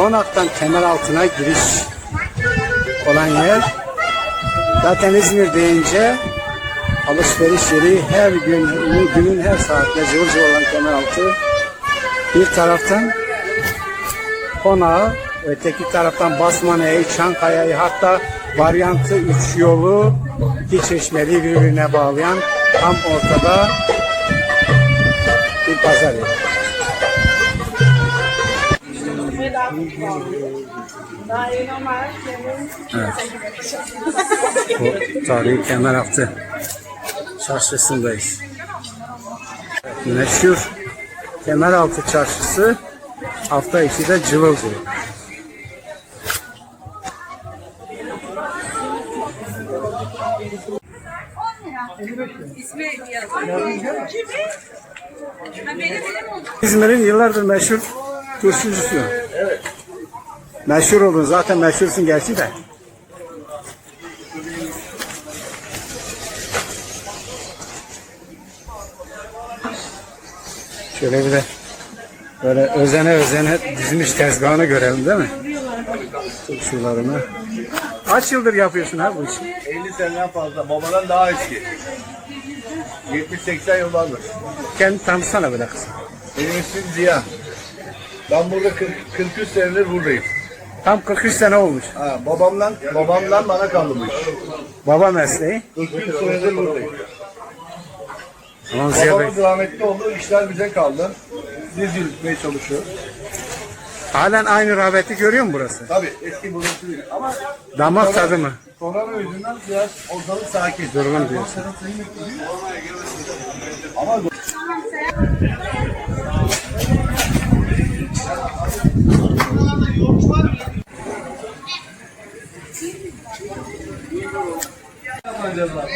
konaktan kemer altına giriş olan yer. Zaten İzmir deyince alışveriş yeri her gün, günün her cıvıl cıvıl olan Kemeraltı. Bir taraftan konağı, öteki taraftan Basmane'yi, Çankaya'yı hatta varyantı üç yolu iki çeşmeli birbirine bağlayan tam ortada Bu tarihi Kemeraltı çarşısındayız. Evet, meşhur Kemeraltı çarşısı hafta içi de cıvıl cıvıl. İzmir'in yıllardır meşhur turşucusu. Meşhur oldun zaten meşhursun gerçi de. Şöyle bir de böyle özene özene dizmiş tezgahını görelim değil mi? Turşularını. Kaç yıldır yapıyorsun ha bu işi? 50 seneden fazla. Babadan daha eski. 70-80 yıl vardır. Kendi tanıtsana böyle kızım. Benim ismim Ziya. Ben burada 40, 43 senedir buradayım. Tam 43 sene olmuş. Ha, babamdan babamdan bana kaldı bu iş. Baba mesleği. 43 senedir buradayım. Aman Ziya Bey. Babamız rahmetli oldu. işler bize kaldı. Biz yürütmeye çalışıyoruz. Halen aynı rağbeti görüyor mu burası? Tabii eski burası değil. Ama Damak tadı mı? korona yüzünden biraz ortalık sakin. Durgun diyorsun. Ama ప్రయత్నం చేద్దాం